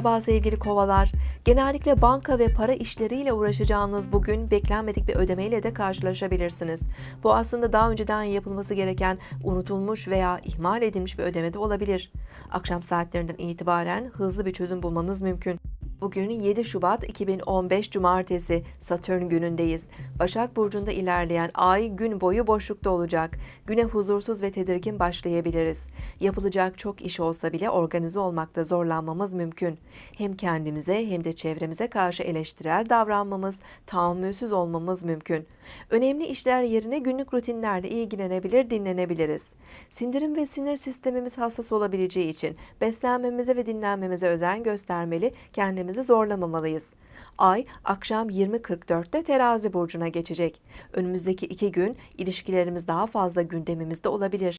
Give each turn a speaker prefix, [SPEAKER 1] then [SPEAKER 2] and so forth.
[SPEAKER 1] Merhaba sevgili kovalar. Genellikle banka ve para işleriyle uğraşacağınız bugün beklenmedik bir ödemeyle de karşılaşabilirsiniz. Bu aslında daha önceden yapılması gereken unutulmuş veya ihmal edilmiş bir ödeme de olabilir. Akşam saatlerinden itibaren hızlı bir çözüm bulmanız mümkün. Bugün 7 Şubat 2015 Cumartesi Satürn günündeyiz. Başak Burcu'nda ilerleyen ay gün boyu boşlukta olacak. Güne huzursuz ve tedirgin başlayabiliriz. Yapılacak çok iş olsa bile organize olmakta zorlanmamız mümkün. Hem kendimize hem de çevremize karşı eleştirel davranmamız, tahammülsüz olmamız mümkün. Önemli işler yerine günlük rutinlerle ilgilenebilir, dinlenebiliriz. Sindirim ve sinir sistemimiz hassas olabileceği için beslenmemize ve dinlenmemize özen göstermeli, kendimizi zorlamamalıyız. Ay akşam 20.44'te terazi burcuna geçecek. Önümüzdeki iki gün ilişkilerimiz daha fazla gündemimizde olabilir.